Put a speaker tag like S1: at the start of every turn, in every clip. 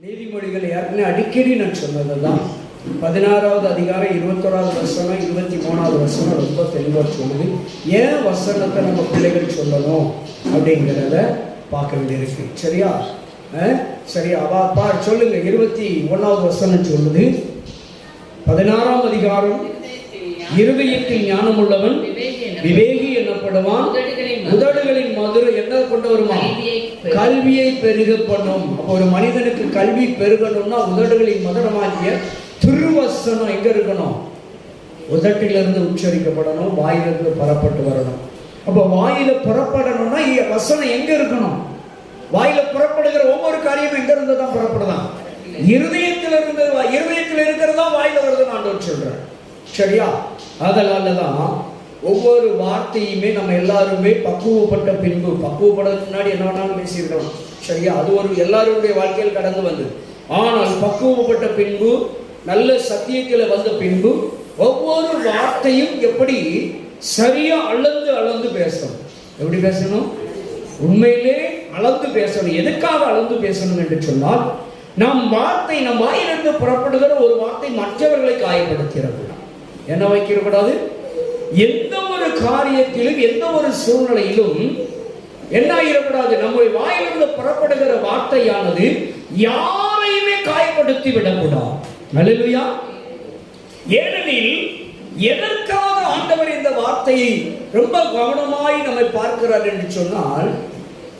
S1: நீதிமொழிகள் ஏற்கனவே அடிக்கடி நான் சொன்னது தான் பதினாறாவது அதிகாரம் இருபத்தோராவது வசனம் இருபத்தி மூணாவது வசனம் ரொம்ப தெளிவாக சொல்லுது. ஏன் வசனத்தை நம்ம பிள்ளைகள் சொல்லணும் அப்படிங்கிறத பார்க்க வேண்டியிருக்கு. சரியா? அஹ்? சரியா வா பார் சொல்லுங்க. இருபத்தி ஒன்றாவது வசனம் சொல்லுது. பதினாறாம் அதிகாரம் இருதயத்தில் ஞானம். உள்ளவன் விவேகி எனப்படுவான் உதடுகளின் மதுரை. என்ன கொண்டு வருமா? கல்வியை பெருக பண்ணும். அப்போ ஒரு மனிதனுக்கு கல்வி பெருகணும்னா உதடுகளின் மதுரமாகிய திருவசனம் எங்க இருக்கணும்? உதட்டிலிருந்து உச்சரிக்கப்படணும் வாயிலிருந்து புறப்பட்டு வரணும். அப்போ வாயில புறப்படணும்னா வசனம் எங்க இருக்கணும்? வாயில புறப்படுகிற ஒவ்வொரு காரியமும் எங்க இருந்து தான் புறப்படுதான் இருதயத்தில் இருந்து இருதயத்தில் இருக்கிறதா வாயில வருதுன்னு ஆண்டவர் சொல்றார். சரியா? அதனால தான் ஒவ்வொரு வார்த்தையுமே நம்ம எல்லாருமே பக்குவப்பட்ட பின்பு பக்குவப்படுறதுக்கு முன்னாடி என்ன வேணாலும் பேசியிருக்கோம் சரியா? அது ஒரு எல்லாருடைய வாழ்க்கையில் கடந்து வந்தது. ஆனால் பக்குவப்பட்ட பின்பு நல்ல சத்தியத்தில் வந்த பின்பு ஒவ்வொரு வார்த்தையும் எப்படி சரியா அளந்து அளந்து பேசணும். எப்படி பேசணும்? உண்மையிலே அளந்து பேசணும். எதுக்காக அளந்து பேசணும் என்று சொன்னால் நம் வார்த்தை நம் வாயிலிருந்து புறப்படுகிற ஒரு வார்த்தை மற்றவர்களை காயப்படுத்துகிறது. என்ன வைக்கக்கூடாது? எந்த ஒரு காரியத்திலும் எந்த ஒரு சூழ்நிலையிலும் என்ன ஆகிடக்கூடாது நம்முடைய வாயிலிருந்து புறப்படுகிற வார்த்தையானது யாரையுமே காயப்படுத்தி விடக்கூடாது அல்லேலூயா. ஏனெனில் எதற்காக ஆண்டவர் இந்த வார்த்தையை ரொம்ப கவனமாய் நம்மை பார்க்கிறார் என்று சொன்னால்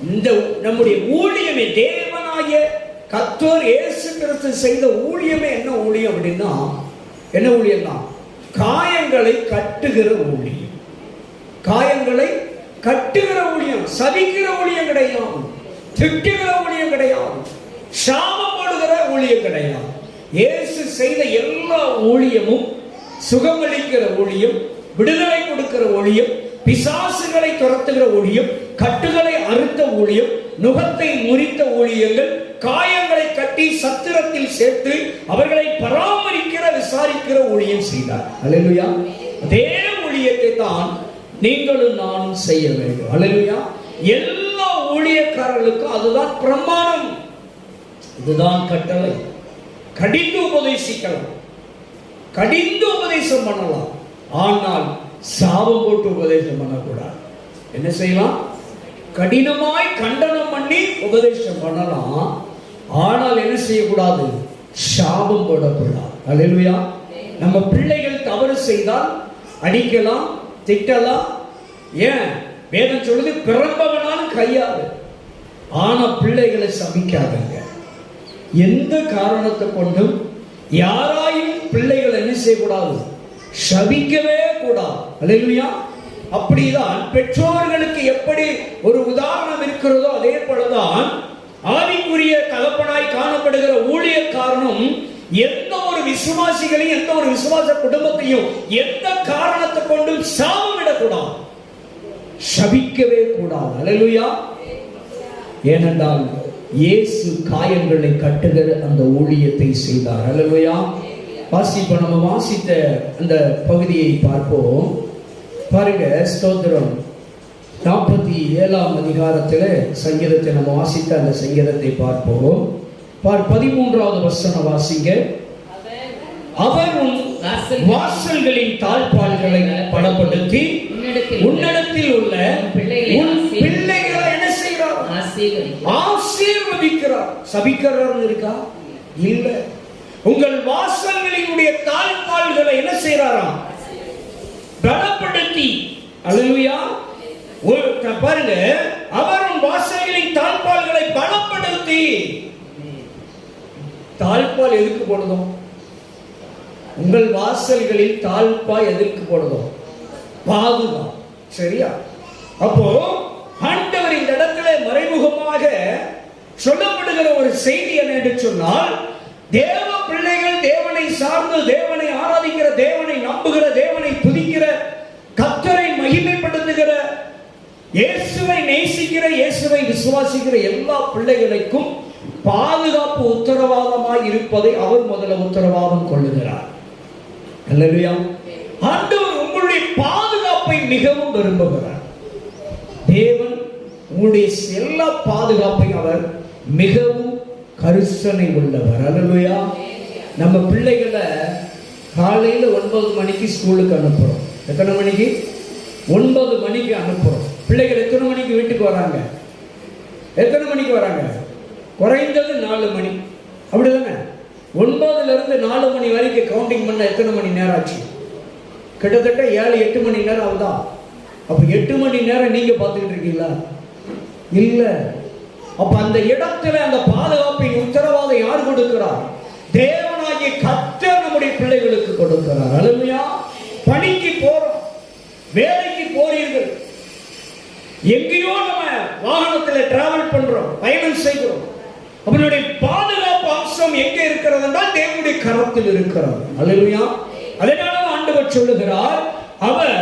S1: இந்த நம்முடைய ஊழியமே தேவனாய கத்தோர் இயேசு கிறிஸ்து செய்த ஊழியமே என்ன ஊழியம் அப்படின்னா என்ன ஊழியம் தான் காயங்களை கட்டுகிற ஊழியம். காயங்களை கட்டுகிற ஊழியம் சபிக்கிற ஊழியம் கிடையாது திட்டுகிற ஊழியம் கிடையாது சாமப்படுகிற ஊழியம் கிடையாது. இயேசு செய்த எல்லா ஊழியமும் சுகமளிக்கிற ஊழியம் விடுதலை கொடுக்கிற ஊழியம் பிசாசுகளை துரத்துகிற ஊழியம் கட்டுகளை அறுத்த ஊழியம் நுகத்தை முறித்த ஊழியங்கள் காயங்களை கட்டி சத்திரத்தில் சேர்த்து அவர்களை பராமரிக்கிற விசாரிக்கிற ஊழியம் செய்தார். அல்லேலூயா அதே ஊழியத்தை தான் நீங்களும் நானும் செய்ய வேண்டும். அல்லேலூயா எல்லா ஊழியக்காரர்களுக்கும் அதுதான் பிரமாணம். இதுதான் கட்டளை. கடிந்து உபதேசிக்கலாம். கடிந்து உபதேசம் பண்ணலாம். ஆனால் சாபம் போட்டு உபதேசம் பண்ணக்கூடாது. என்ன செய்யலாம்? கடினமாய் கண்டனம் பண்ணி உபதேசம் பண்ணலாம். ஆனால் என்ன செய்யக்கூடாது? சாபம் போடக்கூடாது. அல்லேலூயா நம்ம பிள்ளைகள் தவறு செய்தால் அடிக்கலாம் திட்டலாம். ஏன்? வேதம் சொல்லுது பிறந்தவனாலும் கையாது. ஆனா பிள்ளைகளை சபிக்காதங்க. எந்த காரணத்தை கொண்டும் யாராயும் பிள்ளைகளை என்ன செய்யக்கூடாது? சபிக்கவே கூடாது. அல்லேலூயா அப்படிதான். பெற்றோர்களுக்கு எப்படி ஒரு உதாரணம் இருக்கிறதோ அதே போலதான் ஆவிக்குரிய தகப்பனாய் காணப்படுகிற ஊழியக்காரனும் எந்த ஒரு விசுவாசிகளையும் எந்த ஒரு விசுவாச குடும்பத்தையும் எந்த காரணத்தை கொண்டும் சாபமிடக்கூடாது சபிக்கவே கூடாது. அலலுயா ஏனென்றால் இயேசு காயங்களை கட்டுகிற அந்த ஊழியத்தை செய்தார். அலலுயா வாசிப்போம் நம்ம வாசித்த அந்த பகுதியை பார்ப்போம். பாருங்க ஸ்தோத்திரம். நாற்பத்தி ஏழாம் அதிகாரத்தில் சங்கீதத்தை நம்ம வாசித்த அந்த சங்கீதத்தை பார்ப்போம். பார் பதிமூன்றாவது வசனம் வாசிங்க. அவர் உன் வாசல்களின் தாழ்பால்களை பலப்படுத்தி உன்னிடத்தில் உள்ள உன் பிள்ளைகளை என்ன செய்கிறார்? ஆசீர்வதிக்கிறார். சபிக்கிறார் இருக்கா? இல்ல. உங்கள் வாசல்களினுடைய தாழ்பால்களை என்ன செய்யறாராம் பலப்படுத்தி. த- பாருங்க. அவரும் உன் தாழ்பால்களை பலப்படுத்தி. தாழ்பால் எதுக்கு போடுதோம் உங்கள் வாசல்களில் தாழ்பால் எதற்கு போடுதோம் பாதுகாப்பு. சரியா? அப்போ ஆண்டவர் இந்த இடத்துல மறைமுகமாக சொல்லப்படுகிற ஒரு செய்தி என்ன என்று சொன்னால் தேவ பிள்ளைகள் தேவனை சார்ந்து தேவனை ஆராதிக்கிற தேவனை நம்புகிற தேவனை துதிக்கிற கத்தரை மகிமைப்படுத்துகிற இயேசுவை நேசிக்கிற இயேசுவை விசுவாசிக்கிற எல்லா பிள்ளைகளுக்கும் பாதுகாப்பு உத்தரவாதமாய் இருப்பதை அவர் முதல்ல உத்தரவாதம் கொள்ளுகிறார். அல்லேலூயா. ஆண்டவர் உங்களுடைய பாதுகாப்பை மிகவும் விரும்புகிறார். தேவன் உங்களுடைய எல்லா பாதுகாப்பையும் அவர் மிகவும் கருசனை உள்ளவர். அல்லவையா நம்ம பிள்ளைகளை காலையில் ஒன்பது மணிக்கு ஸ்கூலுக்கு அனுப்புகிறோம் எத்தனை மணிக்கு? ஒன்பது மணிக்கு அனுப்புகிறோம் பிள்ளைகள் எத்தனை மணிக்கு வீட்டுக்கு வராங்க? எத்தனை மணிக்கு வராங்க? குறைந்தது நாலு மணி. அப்படிதானே? ஒன்பதுல இருந்து நாலு மணி வரைக்கும் கவுண்டிங் பண்ண எத்தனை மணி நேரம் ஆச்சு? கிட்டத்தட்ட ஏழு எட்டு மணி நேரம் ஆகுதா? அப்போ எட்டு மணி நேரம் நீங்கள் பார்த்துக்கிட்டு இருக்கீங்களா? இல்லை. அப்போ அந்த இடத்துல அந்த பாதுகாப்பின் உத்தரவாதம் யார் கொடுக்கிறார் தேவனாகிய கத்தர் நம்முடைய பிள்ளைகளுக்கு கொடுக்கிறார். அருமையா பணிக்கு போறோம். வேலைக்கு எங்கேயோ நம்ம வாகனத்தில் டிராவல் பண்றோம் பயணம் செய்கிறோம். அவனுடைய பாதுகாப்பு அம்சம் எங்க இருக்கிறது என்றால் தேவனுடைய கரத்தில் இருக்கிறார் அலுவயா அதனால ஆண்டவர் சொல்லுகிறார் அவர்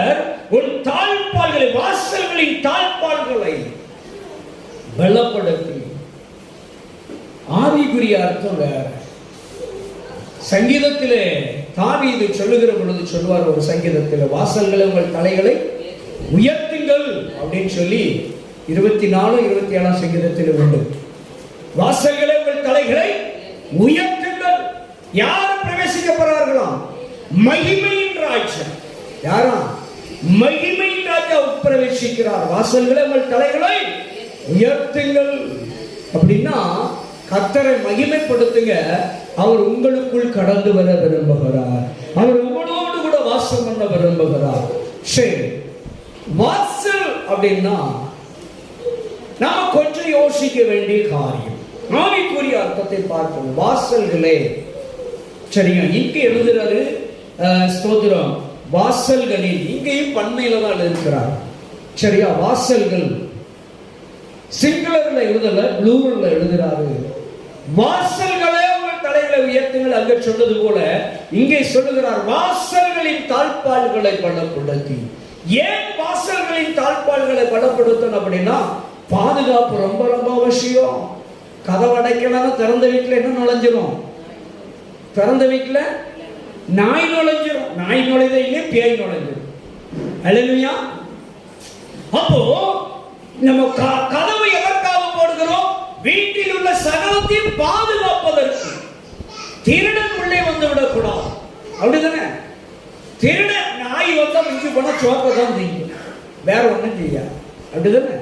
S1: உன் தாழ்பால்களை வாசல்களின் தாழ்பால்களை பலப்படுத்தி. ஆவிக்குரிய அர்த்தம் வேற. சங்கீதத்திலே தாவீது சொல்லுகிற பொழுது சொல்வார் ஒரு சங்கீதத்தில் வாசல்களை உங்கள் தலைகளை உயர்த்துங்கள் அப்படின்னு சொல்லி இருபத்தி நாலு இருபத்தி ஏழாம் சங்கீதத்தில் உண்டு. வாசல்களை உங்கள் தலைகளை உயர்த்துங்கள். யார் பிரவேசிக்க போறார்களாம் மகிமையின் ராஜ்யம் யாரா? மகிமையின் ராஜா உட்பிரவேசிக்கிறார். வாசல்களை உங்கள் தலைகளை உயர்த்துங்கள். அப்படின்னா கத்தரை மகிமைப்படுத்துங்க. அவர் உங்களுக்குள் கடந்து வர விரும்புகிறார். அவர் உங்களோடு கூட வாசம் பண்ண விரும்புகிறார். சரி. வாசல் அப்படின்னா நாம கொஞ்சம் யோசிக்க வேண்டிய காரியம். ஆவிக்குரிய அர்த்தத்தை பார்க்கணும். வாசல்களே சரியா? இங்க எழுதுறாரு ஸ்தோத்திரம். வாசல்களில் இங்கேயும் பண்மையில தான் இருக்கிறார் சரியா? வாசல்கள். சிங்களர்ல எழுதல ப்ளூரல்ல எழுதுறாரு. வாசல்களே உங்கள் தலைகளை உயர்த்துங்கள். அங்க சொன்னது போல இங்கே சொல்லுகிறார் வாசல்களின் தாழ்பால்களை பலப்படுத்தி ஏன் வாசல்களின் தாழ்பால்களை பலப்படுத்தணும் அப்படின்னா பாதுகாப்பு ரொம்ப ரொம்ப அவசியம். கதவு அடைக்கலாம் திறந்த வீட்டில் என்ன நுழைஞ்சிரும்? திறந்த வீட்டில் நாய் நுழைஞ்சிரும். நாய் நுழைத இல்லையே பேய் நுழைஞ்சிரும். அல்லையா அப்போ நம்ம க- கதவை எதற்காக போடுகிறோம்? வீட்டில் உள்ள சகலத்தையும் பாதுகாப்பதற்கு. திருடன் உள்ளே வந்து விடக்கூடாது. அப்படிதானே? திருடன் நாய் வந்தா மிஞ்சி போனா சோப்பை தான் செய்யும் வேற ஒண்ணும் செய்யாது. அப்படிதானே?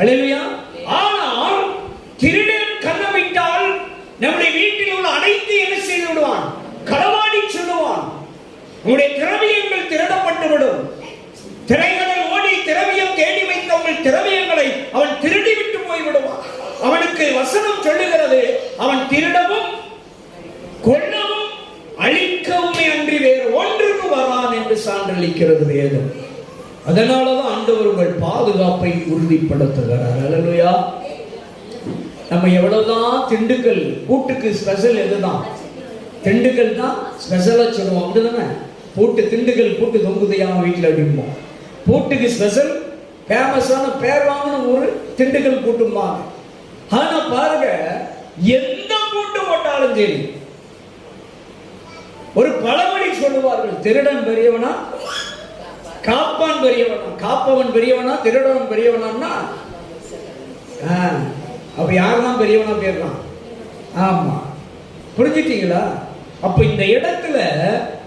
S1: அழிலையா ஆனால் திருடன் கண்ணமிட்டால் நம்முடைய வீட்டில் உள்ள அனைத்து என்ன செய்து விடுவான்? களவாடி சொல்லுவான். உங்களுடைய திரவியங்கள் திருடப்பட்டு விடும். திரைகளில் ஓடி திரவியம் தேடி வைத்த உங்கள் திரவியங்களை அவன் திருடி விட்டு போய் விடுவான். அவனுக்கு வசனம் சொல்லுகிறது அவன் திருடவும் கொல்லவும் அழி சான்றளிக்கிறது வேதம் அதனாலதான் ஆண்டவர் உங்கள் பாதுகாப்பை உறுதிப்படுத்துகிறார். அல்லேலூயா நம்ம எவ்வளவுதான் திண்டுக்கல் கூட்டுக்கு ஸ்பெஷல் எதுதான்? திண்டுக்கல் தான் ஸ்பெஷலா சொல்லுவோம். அப்படிதானே? பூட்டு திண்டுக்கல் பூட்டு தொங்குதையாம வீட்டில் அப்படிம்போம் பூட்டுக்கு ஸ்பெஷல் ஃபேமஸான பேர் வாங்கின ஒரு திண்டுக்கல் கூட்டும்பாங்க. ஆனா பாருங்க எந்த கூட்டு போட்டாலும் சரி ஒரு பழமொழி சொல்லுவார்கள் திருடன் பெரியவனா காப்பான் பெரியவனா காப்பவன் பெரியவனா திருடவன் பெரியவனா அப்ப யார் தான் பெரியவனா பேர்றான் ஆமா. புரிஞ்சிட்டீங்களா? அப்ப இந்த இடத்துல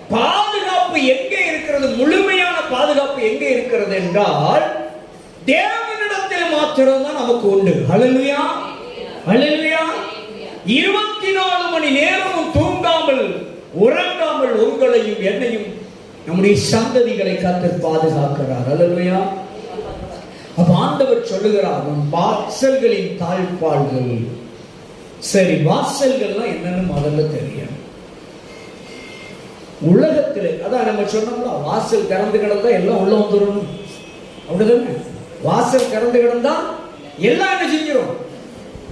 S1: பாதுகாப்பு எங்க இருக்கிறது? முழுமையான பாதுகாப்பு எங்க இருக்கிறது என்றால் தேவனிடத்தில் மாத்திரம்தான் நமக்கு உண்டு. ஹalleluya. ஹalleluya. இருபத்தி நாலு மணி நேரமும் தூங்காமல் உறங்காமல் உங்களையும் என்னையும் நம்முடைய சந்ததிகளை காத்து பாதுகாக்கிறார். அல்லவையா அப்ப ஆண்டவர் சொல்லுகிறார் உன் வாசல்களின் தாழ்பாள்கள் சரி வாசல்கள்லாம் என்னன்னு முதல்ல தெரியும். உலகத்தில் அதான் நம்ம சொன்னோம்ல வாசல் திறந்து கிடந்தா எல்லாம் உள்ள வந்துடும் அப்படிதானே வாசல் திறந்து கிடந்தா எல்லாம் என்ன செஞ்சிடும்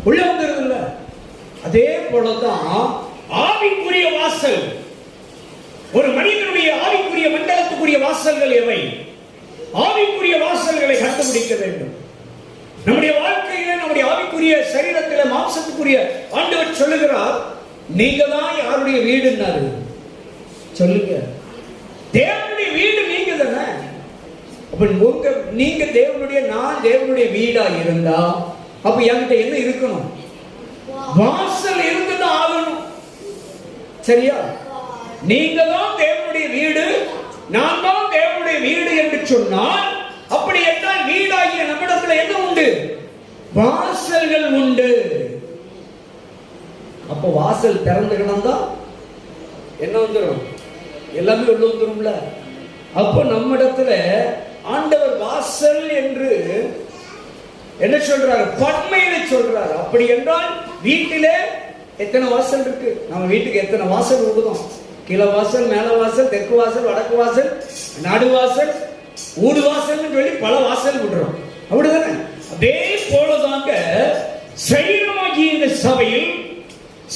S1: உள்ள வந்துருது இல்ல அதே போலதான் ஆவிக்குரிய வாசல். ஒரு மனிதனுடைய ஆவிக்குரிய மண்டலத்துக்குரிய வாசல்கள் எவை? ஆவிக்குரிய வாசல்களை கண்டுபிடிக்க வேண்டும். நம்முடைய வாழ்க்கையில நம்முடைய ஆவிக்குரிய சரீரத்தில மாம்சத்துக்குரிய ஆண்டவர் சொல்லுகிறார் நீங்க தான் யாருடைய வீடுன்னாரு சொல்லுங்க. தேவனுடைய வீடு நீங்க தானே அப்ப உங்க நீங்க தேவனுடைய நான் தேவனுடைய வீடா இருந்தா அப்ப என்கிட்ட என்ன இருக்கணும்? வாசல் இருந்துதான் ஆகணும். சரியா? நீங்க தான் தேவனுடைய வீடு நான் தான் தேவனுடைய வீடு என்று சொன்னால் அப்படி என்றால் வீடாகிய நம்மிடத்துல என்ன உண்டு? வாசல்கள் உண்டு. அப்ப வாசல் திறந்து கிடந்தா என்ன வந்துடும் எல்லாமே உள்ள வந்துரும்ல? அப்போ நம்மிடத்துல ஆண்டவர் வாசல் என்று என்ன சொல்றாரு? பன்மையில சொல்றாரு. அப்படி என்றால் வீட்டிலே எத்தனை வாசல் இருக்கு? நம்ம வீட்டுக்கு எத்தனை வாசல் விடுதோம் கீழ வாசல் மேலே வாசல் தெற்கு வாசல் வடக்கு வாசல் நடு வாசல் ஊடு வாசல்னு சொல்லி பல வாசல் விடுறோம். அப்படிதானே? அதே போலதாங்க சரீரமாகிய இந்த சபையில்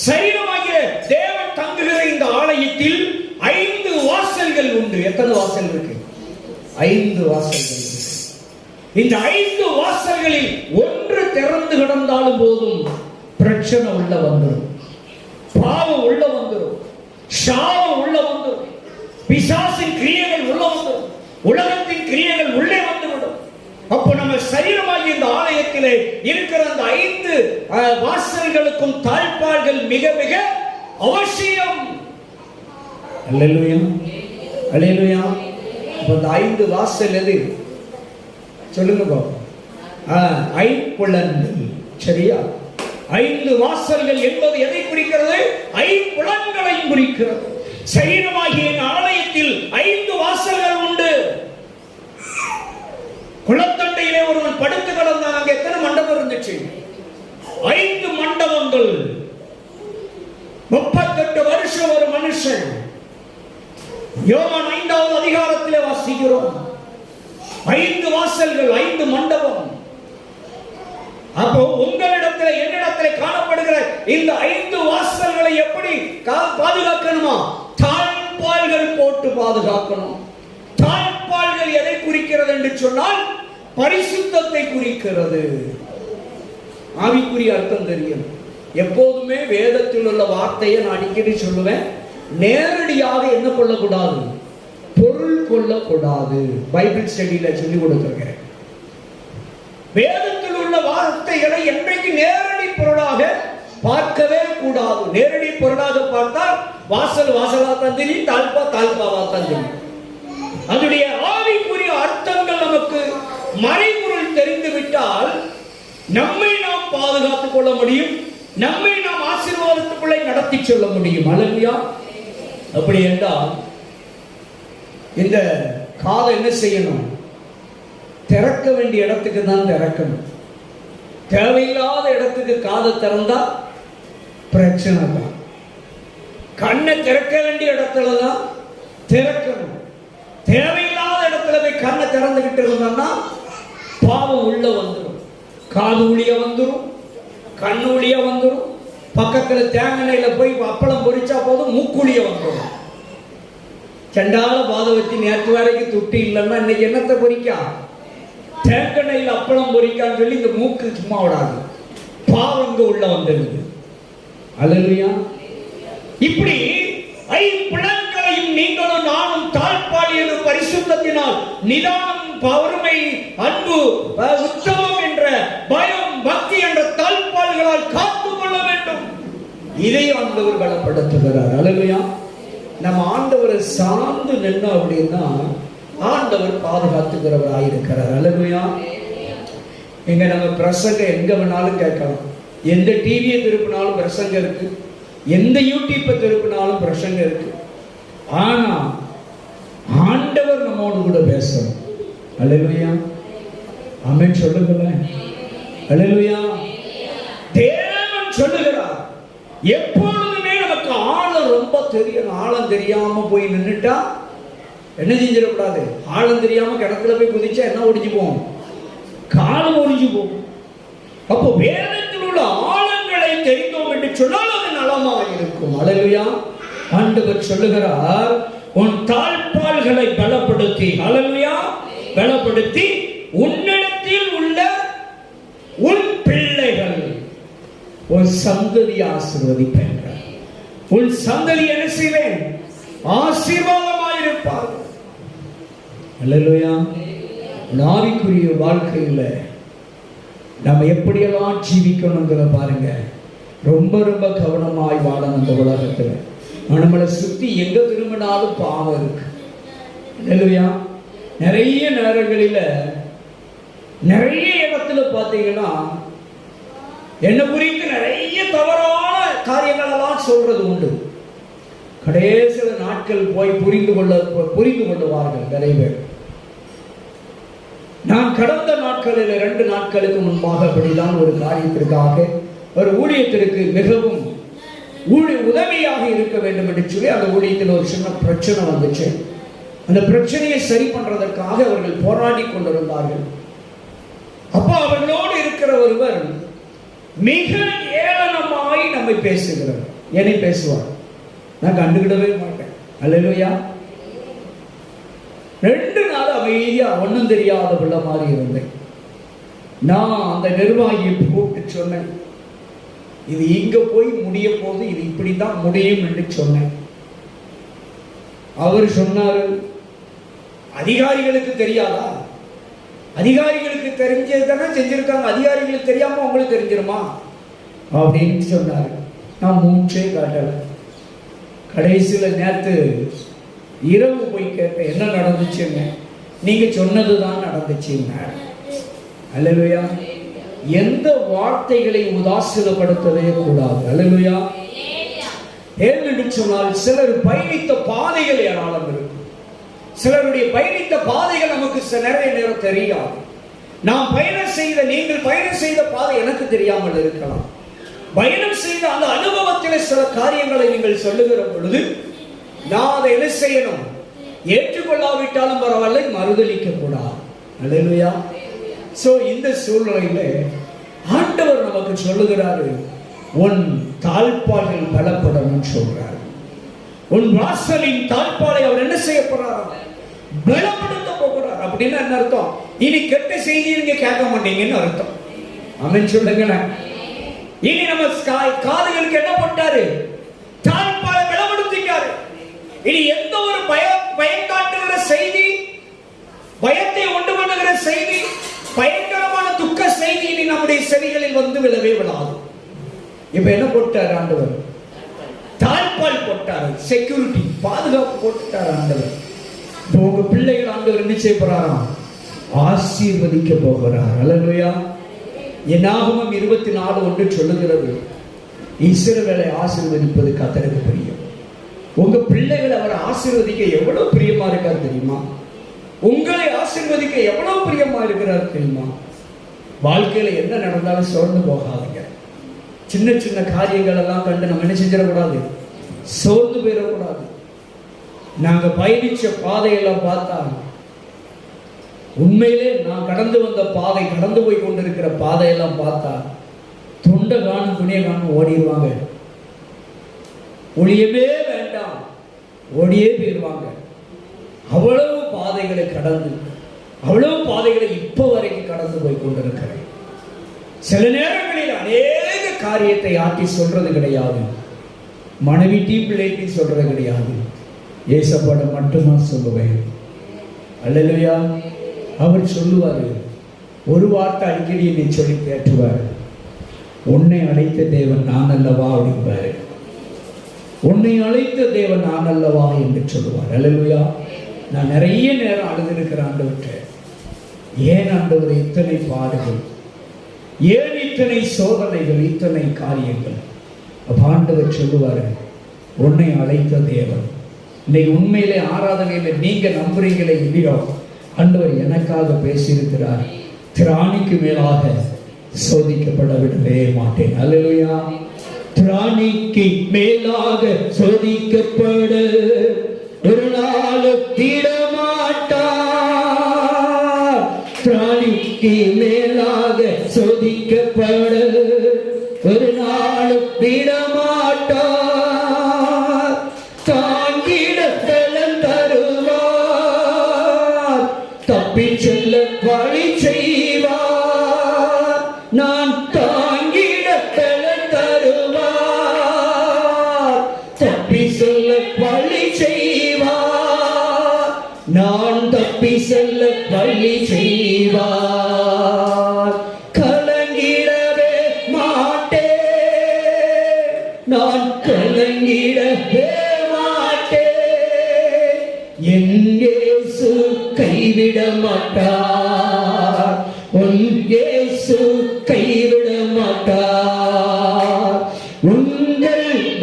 S1: சரீரமாகிய தேவன் தங்குகிற இந்த ஆலயத்தில் ஐந்து வாசல்கள் உண்டு. எத்தனை வாசல் இருக்கு? ஐந்து வாசல்கள் இந்த ஐந்து வாசல்களில் ஒன்று திறந்து கிடந்தாலும் போதும் பிரச்சனை உள்ள வந்துடும் சாபம் உள்ள வந்து பிசாசின் கிரியைகள் உள்ள வந்து உலகத்தின் கிரியைகள் உள்ளே வந்துவிடும் அப்போ நம்ம சரீரமாகி இந்த ஆலயத்திலே இருக்கிற அந்த ஐந்து வாசல்களுக்கும் தாழ்பாள்கள் மிக மிக அவசியம். அல்லேலூயா. அல்லேலூயா. அந்த ஐந்து வாசல் எது? சொல்லுங்க பாப்போம். ஐ ஐம்புலன்கள். சரியா? ஐந்து வாசல்கள் என்பது எதை குறிக்கிறது? ஐம்புலன்களையும் குறிக்கிறது. சரீரமாகிய ஆலயத்தில் ஐந்து வாசல்கள் உண்டு. குளத்தண்டையிலே ஒருவன் படுத்து கிடந்தான். அங்கே எத்தனை மண்டபம் இருந்துச்சு? ஐந்து மண்டபங்கள். முப்பத்தெட்டு வருஷம் ஒரு மனுஷன். யோகான் ஐந்தாவது அதிகாரத்திலே வாசிக்கிறோம். ஐந்து வாசல்கள் ஐந்து மண்டபம். அப்போ உங்களிடத்துல என்னிடத்துல காணப்படுகிற இந்த ஐந்து வாசல்களை எப்படி பாதுகாக்கணுமா? தாழ்பால்கள் போட்டு பாதுகாக்கணும். தாழ்பால்கள் எதை குறிக்கிறது என்று சொன்னால் பரிசுத்தத்தை குறிக்கிறது. ஆவிக்குரிய அர்த்தம் தெரியும். எப்போதுமே வேதத்தில் உள்ள வார்த்தையை நான் அடிக்கடி சொல்லுவேன். நேரடியாக என்ன கொள்ளக்கூடாது? பொருள் கொள்ளக்கூடாது. பைபிள் ஸ்டடியில சொல்லி கொடுத்துருக்கிறேன். வேதத்தில் உள்ள வார்த்தைகளை என்றைக்கு நேரடி பொருளாக பார்க்கவே கூடாது. நேரடி பொருளாக பார்த்தால் வாசல் வாசலா தான் தெரியும் தாழ்பா தாழ்பாவா தான் தெரியும். அதனுடைய ஆவிக்குரிய அர்த்தங்கள் நமக்கு மறைபொருள் தெரிந்து விட்டால் நம்மை நாம் பாதுகாத்துக் கொள்ள முடியும். நம்மை நாம் ஆசீர்வாதத்துக்குள்ளே நடத்தி செல்ல முடியும். அழகியா அப்படி என்றால் இந்த காலை என்ன செய்யணும்? திறக்க வேண்டிய இடத்துக்கு தான் திறக்கணும். தேவையில்லாத இடத்துக்கு காதை திறந்தா பிரச்சனை தான் கண்ணை திறக்க வேண்டிய இடத்துல தான் திறக்கணும். தேவையில்லாத இடத்துல போய் கண்ணை திறந்துகிட்டு இருந்தோம்னா பாவம் உள்ள வந்துடும் காது ஒளிய வந்துடும் கண்ணு ஒளிய வந்துடும் பக்கத்துல தேங்காயில போய் அப்பளம் பொரிச்சா போதும் மூக்குழிய வந்துடும் செண்டால பாத வச்சு நேற்று வரைக்கும் துட்டி இல்லைன்னா இன்னைக்கு என்னத்தை பொறிக்கா தேங்கெண்ணெயில் அப்பளம் பொரிக்கான்னு சொல்லி இந்த மூக்கு சும்மா விடாது. பாவம் இங்க உள்ள வந்துடுது அல்லையா இப்படி ஐம்புலன்களையும் நீங்களும் நானும் தாழ்பாடி என்ற பரிசுத்தத்தினால் நிதானம் பொறுமை அன்பு உத்தமம் என்ற பயம் பக்தி என்ற தாழ்பால்களால் காத்துக் கொள்ள வேண்டும். இதை ஆண்டவர் பலப்படுத்துகிறார். அல்லையா நம்ம ஆண்டவரை சார்ந்து நின்னோம் அப்படின்னா ஆண்டவர் பாதுகாத்துக்கிறவராயிருக்கிறார் இருக்கிறார் எங்க நம்ம பிரசங்க எங்க வேணாலும் கேட்கலாம். எந்த டிவியை திருப்பினாலும் பிரசங்க இருக்கு. எந்த யூடியூப்பை திருப்பினாலும் பிரசங்க இருக்கு. ஆனா ஆண்டவர் நம்மோடு கூட பேசணும் அல்லையா அமேன் சொல்லுங்களேன். அல்லையா தேவன் சொல்லுகிறார். எப்பொழுதுமே நமக்கு ஆழம் ரொம்ப தெரியும். ஆழம் தெரியாம போய் நின்றுட்டா என்ன செஞ்சிடக்கூடாது? ஆழம் தெரியாம கிணத்துல போய் குதிச்சா என்ன ஒடிஞ்சு போகும்? காலம் ஒடிஞ்சு போகும். அப்போ வேதத்தில் உள்ள ஆழங்களை தெரிந்தோம் என்று சொன்னால் அது நலமாக இருக்கும். அழகுயா ஆண்டவர் சொல்லுகிறார் உன் தாழ்பால்களை பலப்படுத்தி. அழகுயா பலப்படுத்தி உன்னிடத்தில் உள்ள உன் பிள்ளைகள். உன் சந்ததி ஆசிர்வதிப்பேன். உன் சந்ததி என்ன செய்வேன்? ஆசீர்வாதமாயிருப்பார்கள் அல்லேலூயா. நாவிக்குரிய வாழ்க்கையில் நம்ம எப்படியெல்லாம் ஜீவிக்கணுங்கிறத பாருங்க. ரொம்ப ரொம்ப கவனமாய் வாழணும் இந்த உலகத்தில். நம்மளை சுற்றி எங்கே திரும்பினாலும் பாவம் இருக்கு. இல்லையா நிறைய நேரங்களில் நிறைய இடத்துல பார்த்தீங்கன்னா என்ன குறித்து நிறைய தவறான காரியங்களெல்லாம் சொல்றது உண்டு. கடைசியில் நாட்கள் போய் புரிந்து கொள்ள புரிந்து கொள்ளுவார்கள் நிறைய பேர். நான் கடந்த நாட்களில் ரெண்டு நாட்களுக்கு முன்பாக அப்படிதான் ஒரு காரியத்திற்காக ஒரு ஊழியத்திற்கு மிகவும் ஊழி உதவியாக இருக்க வேண்டும் என்று சொல்லி அந்த ஊழியத்தில் ஒரு சின்ன பிரச்சனை வந்துச்சு. அந்த பிரச்சனையை சரி பண்றதற்காக அவர்கள் போராடி கொண்டிருந்தார்கள். அப்போ அவர்களோடு இருக்கிற ஒருவர் மிக ஏளனமாய் நம்மை பேசுகிறார். என்னை பேசுவார். நான் கண்டுக்கிடவே மாட்டேன். அல்லையா ரெண்டு நாள் அமைதியாக ஒன்றும் தெரியாத பிள்ளை மாதிரி இருந்தேன். நான் அந்த நிர்வாகியை கூப்பிட்டு சொன்னேன். இது இங்கே போய் முடிய போது இது இப்படி தான் முடியும் என்று சொன்னேன். அவர் சொன்னார் அதிகாரிகளுக்கு தெரியாதா? அதிகாரிகளுக்கு தெரிஞ்சது தானே செஞ்சிருக்காங்க. அதிகாரிகளுக்கு தெரியாம உங்களுக்கு தெரிஞ்சிருமா? அப்படின்னு சொன்னார். நான் மூச்சே காட்டலை. கடைசியில நேற்று இரவு போய் கேட்டேன் என்ன நடந்துச்சுங்க? நீங்க சொன்னது தான் நடந்துச்சுங்க. அல்லையா எந்த வார்த்தைகளை உதாசீனப்படுத்தவே கூடாது. அல்லையா ஏன்னு சொன்னால் சிலர் பயணித்த பாதைகள் ஏராளம் இருக்கும் சிலருடைய பயணித்த பாதைகள் நமக்கு சில நிறைய நேரம் தெரியாது. நாம் பயணம் செய்த நீங்கள் பயணம் செய்த பாதை எனக்கு தெரியாமல் இருக்கலாம். பயணம் செய்த அந்த அனுபவத்தில் சில காரியங்களை நீங்கள் சொல்லுகிற பொழுது நான் அதை என்ன செய்யணும்? ஏற்றுக்கொள்ளாவிட்டாலும் பரவாயில்லை மறுதளிக்க கூடாது அல்லையா சோ இந்த சூழ்நிலையில ஆண்டவர் நமக்கு சொல்லுகிறாரு உன் தாழ்பால்கள் பலப்படணும் சொல்றாரு. உன் வாசலின் தாழ்பாலை அவர் என்ன செய்ய போறார்? பலப்படுத்த போகிறார். அப்படின்னு என்ன அர்த்தம்? இனி கெட்ட செய்தி நீங்க கேட்க மாட்டீங்கன்னு அர்த்தம். அவன் சொல்லுங்க இனி நம்ம காதுகளுக்கு என்ன போட்டாரு? தாழ்பாலை பலப்படுத்திக்காரு இனி எந்த ஒரு பய பயம் காட்டுகிற செய்தி பயத்தை உண்டு பண்ணுகிற செய்தி பயங்கரமான துக்க செய்தி இனி நம்முடைய செவிகளில் வந்து விழவே விடாது. இப்ப என்ன போட்டார் ஆண்டவர்? தாழ்பால் போட்டார். செக்யூரிட்டி பாதுகாப்பு போட்டுட்டார் ஆண்டவர். இப்போ உங்க பிள்ளைகள் ஆண்டவர் என்ன செய்ய போறாராம்? ஆசீர்வதிக்க போகிறார். அலலுயா என்னாகமம் இருபத்தி நாலு ஒன்று சொல்லுகிறது. இஸ்ரவேலை ஆசீர்வதிப்பது கத்தருக்கு பெரிய உங்க பிள்ளைகளை அவரை ஆசீர்வதிக்க எவ்வளவு பிரியமா இருக்கார் தெரியுமா? உங்களை ஆசீர்வதிக்க எவ்வளவு பிரியமா இருக்கிறார் தெரியுமா? வாழ்க்கையில என்ன நடந்தாலும் சோர்ந்து போகாதீங்க. சின்ன சின்ன காரியங்கள் எல்லாம் கண்டு நம்ம என்ன செஞ்சிடக்கூடாது? சோர்ந்து போயிடக்கூடாது. நாங்க பயணிச்ச பாதையெல்லாம் பார்த்தா உண்மையிலே நான் கடந்து வந்த பாதை கடந்து போய் கொண்டிருக்கிற பாதையெல்லாம் பார்த்தா தொண்டை காணும் துணியை காணும் ஓடிடுவாங்க. ஒளியவே வேண்டாம். ஓடியே போயிடுவாங்க. அவ்வளவு பாதைகளை கடந்து அவ்வளவு பாதைகளை இப்போ வரைக்கும் கடந்து போய் கொண்டிருக்கிறேன். சில நேரங்களில் அநேக காரியத்தை ஆட்டி சொல்றது கிடையாது. மனைவி டீ பிள்ளைட்டி சொல்றது கிடையாது. ஏசப்பாட மட்டும்தான் சொல்லுவேன். அல்லையா அவர் சொல்லுவார் ஒரு வார்த்தை அடிக்கடி என்னை சொல்லி கேட்டுவார். உன்னை அழைத்த தேவன் நான் அல்லவா? அப்படிம்பாரு. உன்னை அழைத்த தேவன் நான் அல்லவா என்று சொல்லுவார். அல்லையா நான் நிறைய நேரம் அழுதிருக்கிற ஆண்டவற்ற ஏன் ஆண்டவர் இத்தனை பாடுகள்? ஏன் இத்தனை சோதனைகள் இத்தனை காரியங்கள்? அப்ப ஆண்டவர் சொல்லுவாரு உன்னை அழைத்த தேவன். இன்னைக்கு உண்மையிலே ஆராதனையில நீங்க நம்புறீங்களே இல்லையோ ஆண்டவர் எனக்காக பேசியிருக்கிறார். திராணிக்கு மேலாக சோதிக்கப்பட விடவே மாட்டேன். அல்லேலூயா திராணிக்கு மேலாக சோதிக்கப்பட. ஒரு நாளுக்கு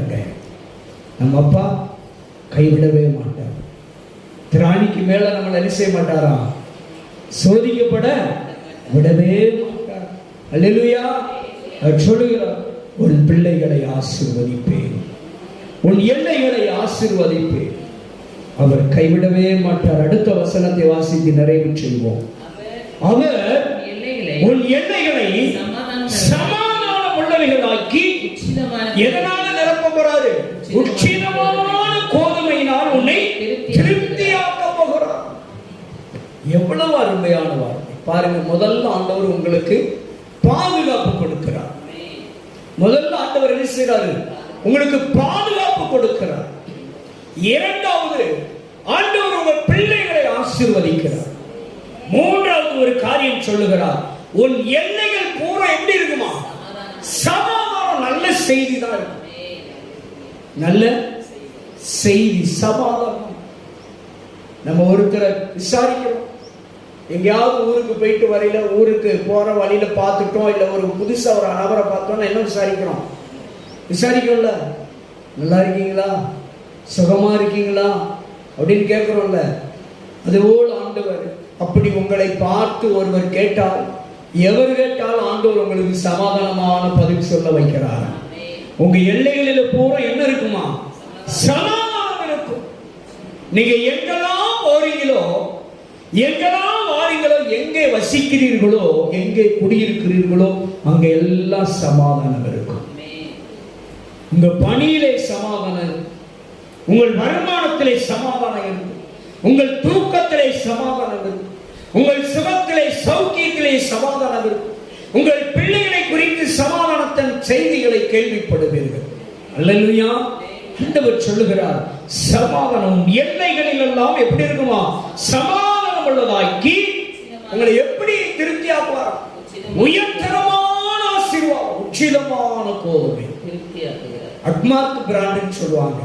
S1: மாட்டாருங்க நம்ம அப்பா கைவிடவே மாட்டார். திராணிக்கு மேல நம்மளை என்ன செய்ய மாட்டாரா சோதிக்கப்பட விடவே மாட்டார். அவர் சொல்லுகிறார் உன் பிள்ளைகளை ஆசீர்வதிப்பேன். உன் எல்லைகளை ஆசீர்வதிப்பேன். அவர் கைவிடவே மாட்டார். அடுத்த வசனத்தை வாசித்து நிறைவு செய்வோம். அவர் உன் எல்லைகளை சமாதான உள்ளவைகளாக்கி எதனால போறாரு. உச்சிதமான கோதுமையினால் உன்னை திருப்தியாக்க போகிறார். எவ்வளவு அருமையான வார்த்தை பாருங்க முதல்ல ஆண்டவர் உங்களுக்கு பாதுகாப்பு கொடுக்கிறார். முதல்ல ஆண்டவர் என்ன செய்றாரு? உங்களுக்கு பாதுகாப்பு கொடுக்கிறார். இரண்டாவது ஆண்டவர் உங்கள் பிள்ளைகளை ஆசீர்வதிக்கிறார். மூன்றாவது ஒரு காரியம் சொல்லுகிறார். உன் எல்லைகள் பூரா எப்படி இருக்குமா? சமாதானம் நல்ல செய்தி தான் இருக்கும். நல்ல செய்தி சமாதானம். நம்ம ஒருத்தரை விசாரிக்கிறோம். எங்கேயாவது ஊருக்கு போயிட்டு வரையில ஊருக்கு போற வழியில பார்த்துட்டோம் இல்லை ஒரு புதுசாக ஒரு நபரை பார்த்தோம்னா என்ன விசாரிக்கிறோம்? விசாரிக்கிறோம்ல. நல்லா இருக்கீங்களா? சுகமா இருக்கீங்களா? அப்படின்னு கேட்குறோம்ல அதுபோல் ஆண்டவர். அப்படி உங்களை பார்த்து ஒருவர் கேட்டால் எவர் கேட்டால் ஆண்டவர் உங்களுக்கு சமாதானமான பதிவு சொல்ல வைக்கிறார். உங்க எல்லைகளில பூரா என்ன இருக்குமா? சமாதானம் இருக்கும் நீங்க எங்கெல்லாம் போறீங்களோ எங்கெல்லாம் வாரீங்களோ எங்கே வசிக்கிறீர்களோ எங்கே குடியிருக்கிறீர்களோ அங்க எல்லாம் சமாதானம் இருக்கும். உங்க பணியிலே சமாதானம் உங்கள் வருமானத்திலே சமாதானம் இருக்கும். உங்கள் தூக்கத்திலே சமாதானம் இருக்கும். உங்கள் சுகத்திலே சௌக்கியத்திலே சமாதானம் இருக்கும். உங்கள் பிள்ளைகளை குறித்து சமாதானத்தின் செய்திகளை கேள்விப்படுவீர்கள். அல்லேலூயா. ஆண்டவர் சொல்லுகிறார் சமாதானம் எல்லைகளில் எல்லாம் எப்படி இருக்குமா? சமாதானம் உள்ளதாக்கி உங்களை எப்படி திருப்தியாக்குவார் உயர்தரமான ஆசீர்வாதம் உச்சிதமான கோதுமை அட்மார்க் பிராண்டுன்னு சொல்லுவாங்க.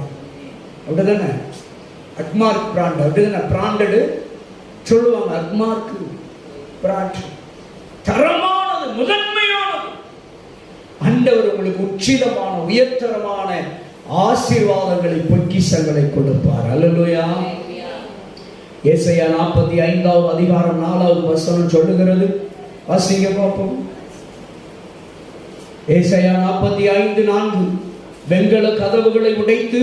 S1: அப்படிதானே? அட்மார்க் பிராண்ட் அப்படிதானே? பிராண்டடு சொல்லுவாங்க அட்மார்க் பிராண்ட். தரமானது முதன்மையானது. ஆண்டவர் உங்களுக்கு உச்சிதமான உயர்தரமான ஆசீர்வாதங்களை பொக்கிஷங்களை கொடுப்பார். அல்லேலூயா. ஏசையா நாற்பத்தி ஐந்தாவது அதிகாரம் நாலாவது வசனம் சொல்லுகிறது. வாசிங்க பார்ப்போம். ஏசையா நாற்பத்தி ஐந்து நான்கு. வெண்கல கதவுகளை உடைத்து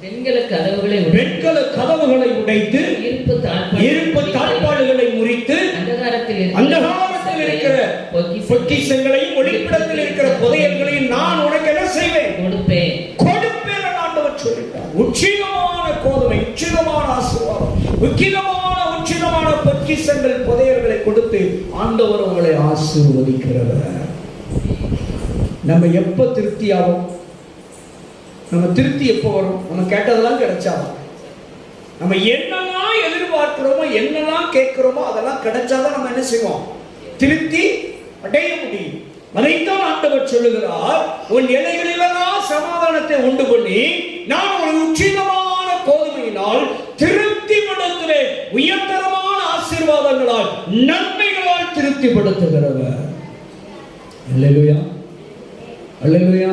S2: வெண்கல கதவுகளை உடைத்து,
S1: வெண்கல கதவுகளை உடைத்து
S2: இருப்பு
S1: தாழ்பாடுகளை முறித்து
S2: அந்தகாரத்தில் இருக்கிற
S1: அந்தகாரத்தில் இருக்கிற
S2: பொக்கிஷங்களை
S1: பொக்கிஷங்களையும் ஒளிப்பிடத்தில் இருக்கிற புதையல்களையும் நான் உனக்கு என்ன செய்வேன்?
S2: கொடுப்பேன்.
S1: கொடுப்பேன் ஆண்டவர் சொல்லிட்டார். உச்சிதமான கோதுமை உச்சிதமான ஆசீர்வாதம் உச்சிதமான உச்சிதமான பொக்கிஷங்கள் புதையல்களை கொடுத்து ஆண்டவர் உங்களை ஆசீர்வதிக்கிறவர். நம்ம எப்ப திருப்தியாகும் நம்ம திருப்தி எப்போ வரும்? நம்ம கேட்டதெல்லாம் கிடைச்சாதான் நம்ம என்னெல்லாம் எதிர்பார்க்கிறோமோ என்னெல்லாம் கேட்கிறோமோ அதெல்லாம் கிடைச்சாதான் நம்ம என்ன செய்வோம்? திருப்தி அடைய முடியும். அதைத்தான் ஆண்டவர் சொல்லுகிறார் உன் இலைகளிலெல்லாம் சமாதானத்தை உண்டு பண்ணி நான் ஒரு உச்சிதமான கோதுமையினால் திருப்தி படுத்திலே உயர்தரமான ஆசீர்வாதங்களால் நன்மைகளால் திருப்திப்படுத்துகிறவர் அல்லேலூயா. அல்லேலூயா.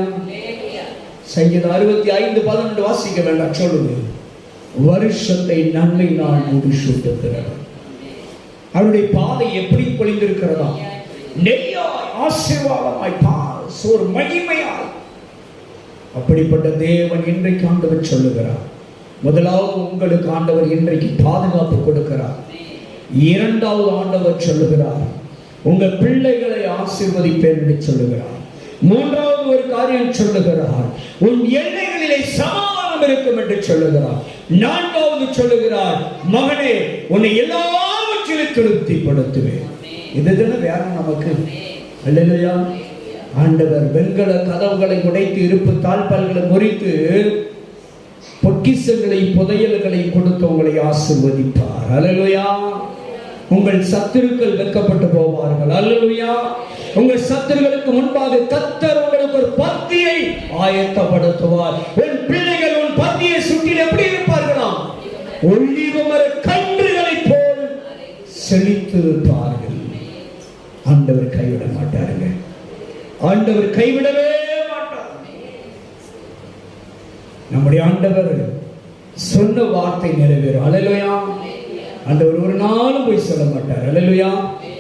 S1: சங்கீதம் அறுபத்தி ஐந்து பதினெண்டு வாசிக்க வேண்டாம் சொல்லுங்க. வருஷத்தை நன்மை நாள் முடிசூட்டுகிறவர் அவருடைய பாதை எப்படி பொழிந்திருக்கிறதா நெய்யாய் ஆசீர்வாதமாய் பாஸ் ஒரு மகிமையாய். அப்படிப்பட்ட தேவன் இன்றைக்கு ஆண்டவர் சொல்லுகிறார். முதலாவது உங்களுக்கு ஆண்டவர் இன்றைக்கு பாதுகாப்பு கொடுக்கிறார். இரண்டாவது ஆண்டவர் சொல்லுகிறார் உங்க பிள்ளைகளை ஆசீர்வதிப்பேன் என்று சொல்லுகிறார். மூன்றாவது ஒரு காரியம் சொல்லுகிறார் உன் எல்லைகளிலே சமாதானம் இருக்கும் என்று சொல்லுகிறார். நான்காவது சொல்லுகிறார் மகனே உன்னை எல்லாவற்றிலும் திருப்திப்படுத்துவேன். இதுதானே வேணும் நமக்கு. இல்லையா ஆண்டவர் வெண்கல கதவுகளை உடைத்து இருப்பு தாழ்பால்களை முறித்து பொக்கிசங்களை புதையல்களை கொடுத்து உங்களை ஆசிர்வதிப்பார். அல்லேலூயா. உங்கள் சத்துருக்கள் வெட்கப்பட்டு போவார்கள். அல்லேலூயா. உங்கள் சத்துருகளுக்கு முன்பாக கத்தர் உங்களுக்கு ஒரு பத்தியை ஆயத்தப்படுத்துவார். உன் பிள்ளைகள் உன் பத்தியை சுற்றில் எப்படி இருப்பார்களாம் ஒளிவ மர கன்றுகளைப் போல் செழித்திருப்பார்கள். ஆண்டவர் கைவிட மாட்டாருங்க. ஆண்டவர் கைவிடவே மாட்டார். நம்முடைய ஆண்டவர் சொன்ன வார்த்தை நிறைவேறும். அலலுயா ஆண்டவர் ஒரு நாளும் போய் சொல்ல மாட்டார். அலலுயா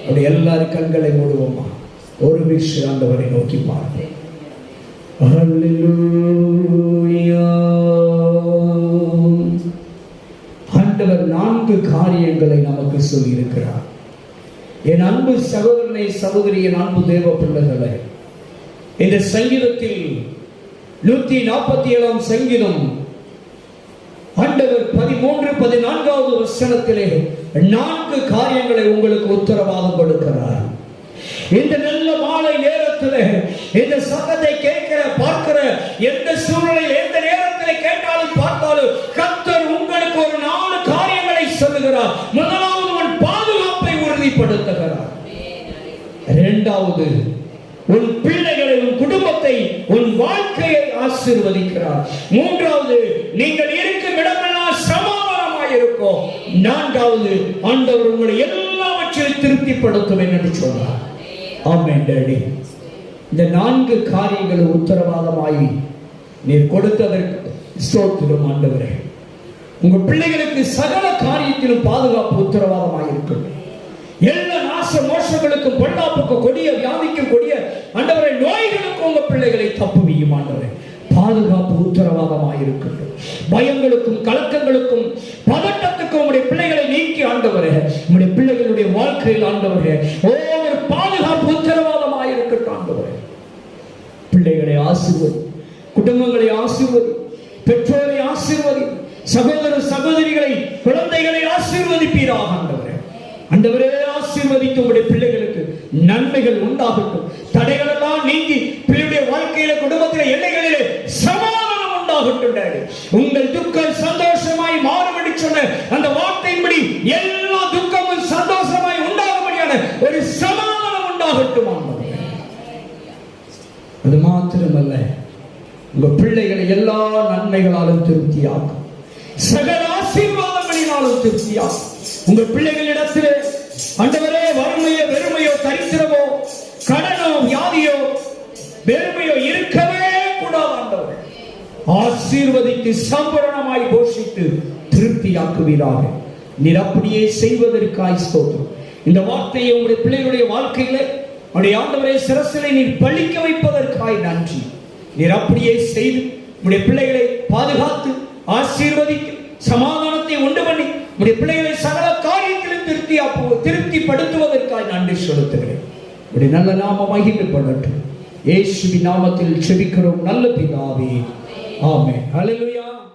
S1: அப்படி எல்லாரும் கண்களை மூடுவோமா? ஒரு விஷயம் ஆண்டவரை நோக்கி பார்ப்போம். ஆண்டவர் நான்கு காரியங்களை நமக்கு சொல்லியிருக்கிறார். என் அன்பு சகோதரனை சகோதரி என் அன்பு தேவ பிள்ளைகளை இந்த சங்கீதத்தில் நூத்தி நாற்பத்தி ஏழாம் சங்கீதம் ஆண்டவர் பதிமூன்று பதினான்காவது வசனத்திலே நான்கு காரியங்களை உங்களுக்கு உத்தரவாதம் கொடுக்கிறார். இந்த நல்ல மாலை நேரத்தில் இந்த சத்தத்தை கேட்கிற பார்க்கிற எந்த சூழ்நிலையில் இரண்டாவது உன் பிள்ளைகளை உன் குடும்பத்தை உன் வாழ்க்கையை ஆசீர்வதிக்கிறார். மூன்றாவது நீங்கள் இருக்கும் இடமெல்லாம் சமாதானமாக இருக்கும். நான்காவது ஆண்டவர் உங்களை எல்லாவற்றையும் திருப்திப்படுத்துவேன் என்று சொன்னார். Amen daddy. இந்த நான்கு காரியங்கள் உத்தரவாதமாய் நீர் கொடுத்ததற்கு ஸ்தோத்திரம் ஆண்டவரே. உங்க பிள்ளைகளுக்கு சகல காரியத்திலும் பாதுகாப்பு உத்தரவாதமாக இருக்கட்டும் எல்லா நாச மோசங்களுக்கும் பொல்லாப்புக்கும் கொடிய வியாதிக்கும் கொடிய ஆண்டவரை நோய்களுக்கும் உங்க பிள்ளைகளை தப்புவியும் ஆண்டவரே. பாதுகாப்பு உத்தரவாதமாக இருக்கட்டும். பயங்களுக்கும் கலக்கங்களுக்கும் பதட்டத்துக்கும் உங்களுடைய பிள்ளைகளை நீக்கி ஆண்டவரே. உங்களுடைய பிள்ளைகளுடைய வாழ்க்கையில் ஆண்டவரே ஒவ்வொரு பாதுகாப்பு உத்தரவாதமாக இருக்கட்டும் ஆண்டவரே. பிள்ளைகளை ஆசீர்வதி குடும்பங்களை ஆசீர்வதி பெற்றோரை ஆசீர்வதி சகோதர சகோதரிகளை குழந்தைகளை ஆசிர்வதிப்பீராக ஆண்டவரே. அண்டவரே ஆசீர்வதித்து உங்களுடைய பிள்ளைகளுக்கு நன்மைகள் உண்டாகட்டும். தடைகள் எல்லாம் நீங்கி பிள்ளையுடைய வாழ்க்கையில குடும்பத்தில எல்லைகளிலே சமாதானம் உண்டாகட்டும் உங்கள் துக்கம் சந்தோஷமாய் மாறும் என்று சொன்ன அந்த வார்த்தையின்படி எல்லா துக்கமும் சந்தோஷமாய் உண்டாகும்படியான ஒரு சமாதானம் உண்டாகட்டும் அது மாத்திரமல்ல. உங்க பிள்ளைகளை எல்லா நன்மைகளாலும் திருப்தியாக்கும். சகல ஆசீர்வாதங்களினாலும் திருப்தியா? உங்க பிள்ளைகளிடத்திலே அண்டவரே வறுமையோ வெறுமையோ தரித்திரமோ கடனோ வியாதியோ வெறுமையோ இருக்கவே கூடாது ஆண்டவரே. ஆசீர்வதித்து சம்பரணமாய் போஷித்து திருப்தியாக்குவீராக. நீர் அப்படியே செய்வதற்காய் ஸ்தோத்திரம். இந்த வார்த்தையை உங்களுடைய பிள்ளைகளுடைய வாழ்க்கையில உடைய ஆண்டவரை சிரசிலை நீர் பழிக்க வைப்பதற்காய் நன்றி. நீர் அப்படியே செய்து உடைய பிள்ளைகளை பாதுகாத்து ஆசீர்வதித்து சமாதான சமாதானத்தை உண்டு பண்ணி உடைய பிள்ளைகளை சகல காரியத்திலும் திருப்தி திருப்திப்படுத்துவதற்காய் நன்றி செலுத்துகிறேன். உடைய நல்ல நாம மகிழ்ப்படட்டும் ஏசுவி நாமத்தில் செபிக்கிறோம். நல்ல பிதாவே. ஆமே ஹalleluya.